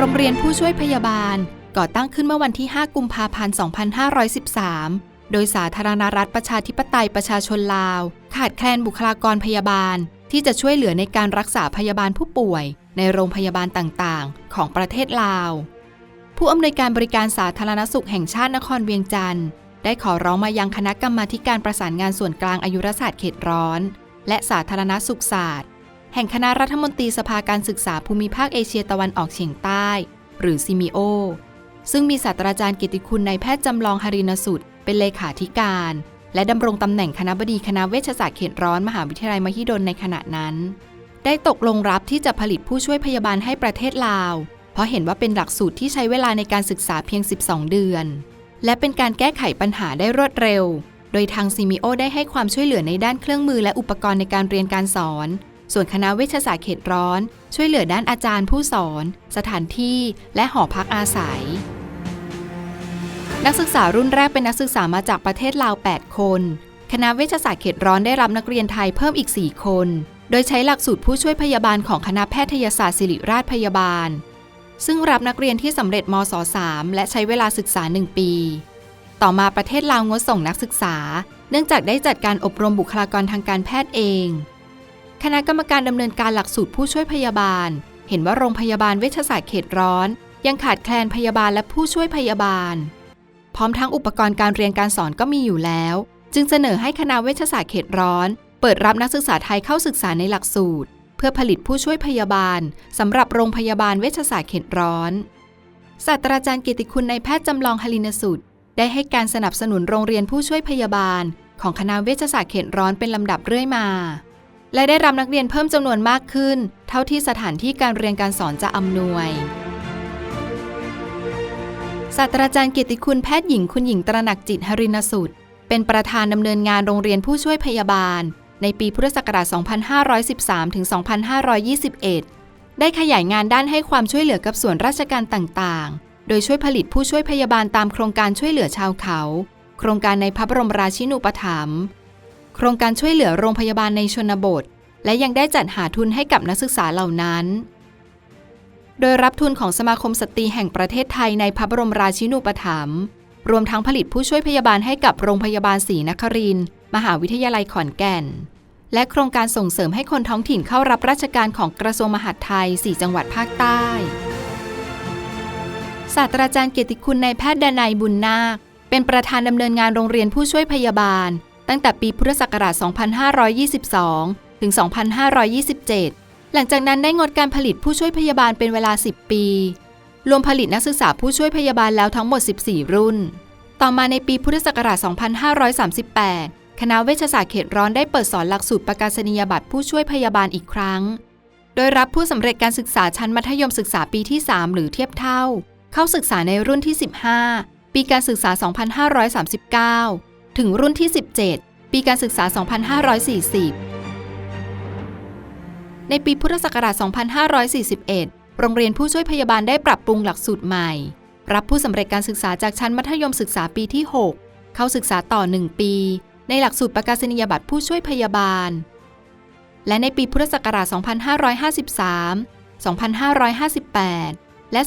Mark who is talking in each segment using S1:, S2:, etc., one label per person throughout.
S1: โรงเรียนผู้ช่วยพยาบาล ก่อตั้งขึ้นเมื่อวันที่ 5 กุมภาพันธ์ 2513 โดยสาธารณรัฐประชาธิปไตยประชาชนลาว ขาดแคลนบุคลากรพยาบาล ที่จะช่วยเหลือในการรักษาพยาบาลผู้ป่วย ในโรงพยาบาลต่างๆ ของประเทศลาว ผู้อำนวยการบริการสาธารณสุขแห่งชาตินครเวียงจันทร์ได้ขอร้องมายังคณะกรรมาธิการประสานงานส่วนกลางอายุรศาสตร์เขตร้อน และสาธารณสุขศาสตร์ แห่งคณะรัฐมนตรีสภาการศึกษาภูมิภาคเอเชียตะวันออกเฉียงใต้ หรือซิมิโอ ซึ่งมีศาสตราจารย์กิติคุณนายแพทย์จำลองหรินสุดเป็นเลขาธิการ และดำรงตำแหน่งคณะบดีคณะเวชศาสตร์เขตร้อนมหาวิทยาลัยมหิดลในขณะนั้น ได้ตกลงรับที่จะผลิตผู้ช่วยพยาบาลให้ประเทศลาว เพราะเห็นว่าเป็นหลักสูตรที่ใช้เวลาในการศึกษาเพียง 12 เดือน และเป็นการแก้ไขปัญหาได้รวดเร็ว โดยทางซิมิโอได้ให้ความช่วยเหลือในด้านเครื่องมือและอุปกรณ์ในการเรียนการสอน ส่วนคณะเวชศาสตร์เขตร้อน ช่วยเหลือด้านอาจารย์ผู้สอน สถานที่และหอพักอาศัย นักศึกษารุ่นแรกเป็นนักศึกษามาจากประเทศลาว 8 คน คณะเวชศาสตร์เขตร้อนได้รับนักเรียนไทยเพิ่มอีก 4 คน โดยใช้หลักสูตรผู้ช่วยพยาบาลของคณะแพทยศาสตร์ศิริราชพยาบาล ซึ่งรับนักเรียนที่สำเร็จมศ .3 และใช้เวลาศึกษา 1 ปี ต่อมาประเทศลาวงดส่งนักศึกษา เนื่องจากได้จัดการอบรมบุคลากรทางการแพทย์เอง คณะกรรมการดำเนินการหลักสูตรผู้ช่วยพยาบาล เห็นว่าโรงพยาบาลเวชศาสตร์เขตร้อน ยังขาดแคลนพยาบาลและผู้ช่วยพยาบาล พร้อมทั้งอุปกรณ์การเรียนการสอนก็มีอยู่แล้ว จึงเสนอให้คณะเวชศาสตร์เขตร้อน เปิดรับนักศึกษาไทยเข้าศึกษาในหลักสูตร เพื่อผลิตผู้ช่วยพยาบาลสำหรับโรงพยาบาลเวชศาสตร์เขตร้อนศาสตราจารย์กิติคุณนายแพทย์จำลองหลินสุดได้ให้การสนับสนุนโรงเรียนผู้ช่วยพยาบาล ของคณะเวชศาสตร์เขตร้อนเป็นลำดับเรื่อยมา และได้รับนักเรียนเพิ่มจำนวนมากขึ้น เท่าที่สถานที่การเรียนการสอนจะอำนวยศาสตราจารย์เกียรติคุณแพทย์หญิงคุณหญิงตระหนักจิตหรินสุดเป็นประธานดำเนินงานโรงเรียนผู้ช่วยพยาบาล ในปีพุทธศักราช 2513 ถึง 2521 ได้ขยายงานด้านให้ความช่วยเหลือกับส่วนราชการต่างๆ โดยช่วยผลิตผู้ช่วยพยาบาลตามโครงการช่วยเหลือชาวเขา โครงการในพระบรมราชินูปถัมภ์ โครงการช่วยเหลือโรงพยาบาลในชนบท และยังได้จัดหาทุนให้กับนักศึกษาเหล่านั้น โดยรับทุนของสมาคมสตรีแห่งประเทศไทยในพระบรมราชินูปถัมภ์รวมทั้งผลิตผู้ช่วยพยาบาลให้กับโรงพยาบาลศรีนครินมหาวิทยาลัยขอนแก่น และโครงการส่งเสริมให้คนท้องถิ่นเข้ารับราชการของกระทรวงมหาดไทย 4 จังหวัดภาคใต้ศาสตราจารย์เกียรติคุณนายแพทย์ดนัยบุญนาค เป็นประธานดำเนินงานโรงเรียนผู้ช่วยพยาบาล ตั้งแต่ปีพุทธศักราช 2522 ถึง 2527 หลังจากนั้นได้งดการผลิตผู้ช่วยพยาบาลเป็นเวลา 10 ปี รวมผลิตนักศึกษาผู้ช่วยพยาบาลแล้วทั้งหมด 14 รุ่น ต่อมาในปีพุทธศักราช 2538 คณะเวชศาสตร์เขตร้อนได้เปิดสอนหลักสูตรประกาศนียบัตรผู้ช่วยพยาบาลอีกครั้ง โดยรับผู้สำเร็จการศึกษาชั้นมัธยมศึกษาปีที่ 3 หรือเทียบเท่า เข้าศึกษาในรุ่นที่ 15 ปีการศึกษา 2539 ถึงรุ่นที่ 17 ปีการศึกษา 2540 ในปีพุทธศักราช 2541 โรงเรียนผู้ช่วยพยาบาลได้ปรับปรุงหลักสูตรใหม่ รับผู้สำเร็จการศึกษาจากชั้นมัธยมศึกษาปีที่ 6 เข้าศึกษาต่อ 1 ปี ในหลักสูตรประกาศนียบัตรผู้ช่วยพยาบาล และในปีพุทธศักราช 2553 2558 และ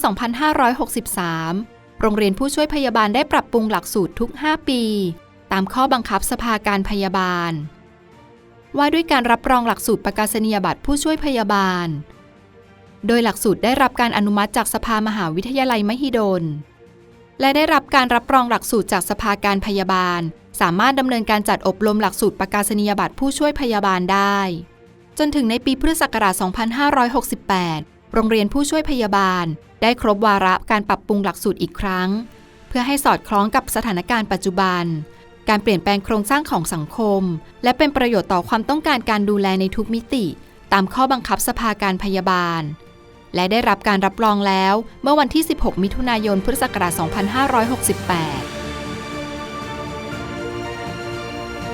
S1: 2563โรงเรียนผู้ช่วยพยาบาลได้ปรับปรุงหลักสูตรทุก 5 ปี ตามข้อบังคับสภาการพยาบาล ว่าด้วยการรับรองหลักสูตรประกาศนียบัตรผู้ช่วยพยาบาล โดยหลักสูตรได้รับการอนุมัติจากสภามหาวิทยาลัยมหิดล และได้รับการรับรองหลักสูตรจากสภาการพยาบาล สามารถดำเนินการจัดอบรมหลักสูตรประกาศนียบัตรผู้ช่วยพยาบาลได้ จนถึงในปีพุทธศักราช 2568 โรงเรียนผู้ช่วยพยาบาล ได้ครบวาระการปรับปรุงหลักสูตรอีกครั้ง เพื่อให้สอดคล้องกับสถานการณ์ปัจจุบัน การเปลี่ยนแปลงโครงสร้างของสังคม และเป็นประโยชน์ต่อความต้องการการดูแลในทุกมิติ ตามข้อบังคับสภาการพยาบาล และได้รับการรับรองแล้วเมื่อวันที่ 16 มิถุนายน พุทธศักราช 2568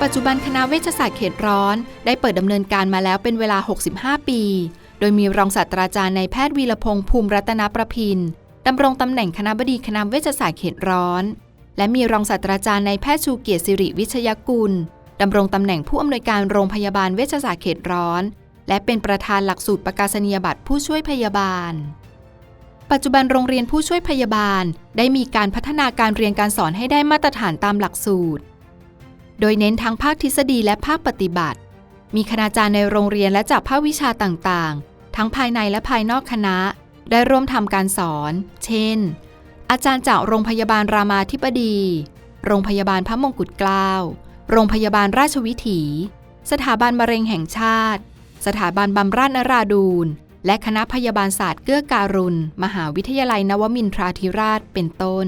S1: ปัจจุบันคณะเวชศาสตร์เขตร้อน ได้เปิดดำเนินการมาแล้วเป็นเวลา 65 ปี โดยมีรองศาสตราจารย์นายแพทย์วีรพงษ์ภูมิรัตนประพินดำรงตำแหน่งคณะบดีคณะเวชศาสตร์เขตร้อน และมีรองศาสตราจารย์นายแพทย์ชูเกียรติสิริวิชยกุลดำรงตำแหน่งผู้อำนวยการโรงพยาบาลเวชศาสตร์เขตร้อน และเป็นประธานหลักสูตรประกาศนียบัตรผู้ช่วยพยาบาล ปัจจุบันโรงเรียนผู้ช่วยพยาบาล ได้มีการพัฒนาการเรียนการสอนให้ได้มาตรฐานตามหลักสูตร โดยเน้นทั้งภาคทฤษฎีและภาคปฏิบัติ มีคณาจารย์ในโรงเรียนและจากภาควิชาต่างๆ ทั้งภายในและภายนอกคณะ ได้ร่วมทำการสอน เช่น อาจารย์จากโรงพยาบาลรามาธิบดี โรงพยาบาลพระมงกุฎเกล้า โรงพยาบาลราชวิถี สถาบันมะเร็งแห่งชาติ สถาบันบำราศนราดูน และคณะพยาบาลศาสตร์เกื้อการุณ มหาวิทยาลัยนวมินทราธิราชเป็นต้น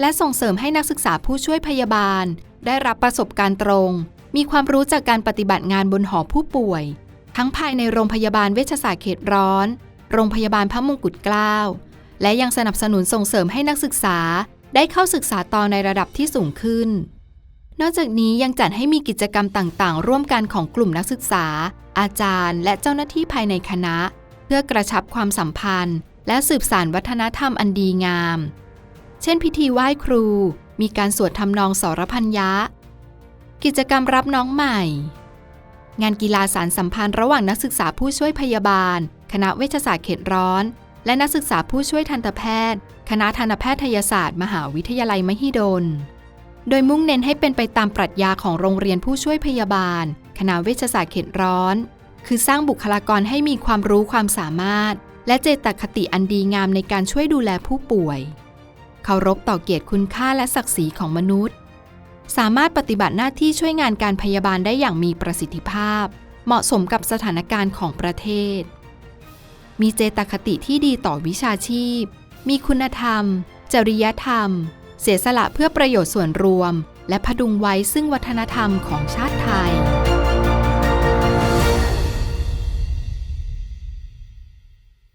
S1: และส่งเสริมให้นักศึกษาผู้ช่วยพยาบาล ได้รับประสบการณ์ตรง มีความรู้จากการปฏิบัติงานบนหอผู้ป่วย ทั้งภายในโรงพยาบาลเวชศาสตร์เขตร้อน โรงพยาบาลพระมงกุฎเกล้า และยังสนับสนุนส่งเสริมให้นักศึกษาได้เข้าศึกษาต่อในระดับที่สูงขึ้น นอกจากนี้ยังจัดให้มีกิจกรรมต่างๆ ร่วมกันของกลุ่มนักศึกษา อาจารย์ และเจ้าหน้าที่ภายในคณะ เพื่อกระชับความสัมพันธ์ และสืบสานวัฒนธรรมอันดีงาม เช่น พิธีไหว้ครู มีการสวดทำนองสรพัญญะกิจกรรมรับน้องใหม่ งานกีฬาสารสัมพันธ์ระหว่างนักศึกษาผู้ช่วยพยาบาล คณะเวชศาสตร์เขตร้อน และนักศึกษาผู้ช่วยทันตแพทย์ คณะทันตแพทยศาสตร์ มหาวิทยาลัยมหิดล โดยมุ่งเน้นให้เป็นไปตามปรัชญาของโรงเรียนผู้ช่วยพยาบาล คณะเวชศาสตร์เขตร้อน คือสร้างบุคลากรให้มีความรู้ความสามารถ และเจตคติอันดีงามในการช่วยดูแลผู้ป่วย เคารพต่อเกียรติคุณค่าและศักดิ์ศรีของมนุษย์ สามารถปฏิบัติหน้าที่ช่วยงานการพยาบาลได้อย่างมีประสิทธิภาพ เหมาะสมกับสถานการณ์ของประเทศ มีเจตคติที่ดีต่อวิชาชีพ มีคุณธรรม จริยธรรม เสียสละเพื่อประโยชน์ส่วนรวม และพดุงไว้ซึ่งวัฒนธรรมของชาติไทย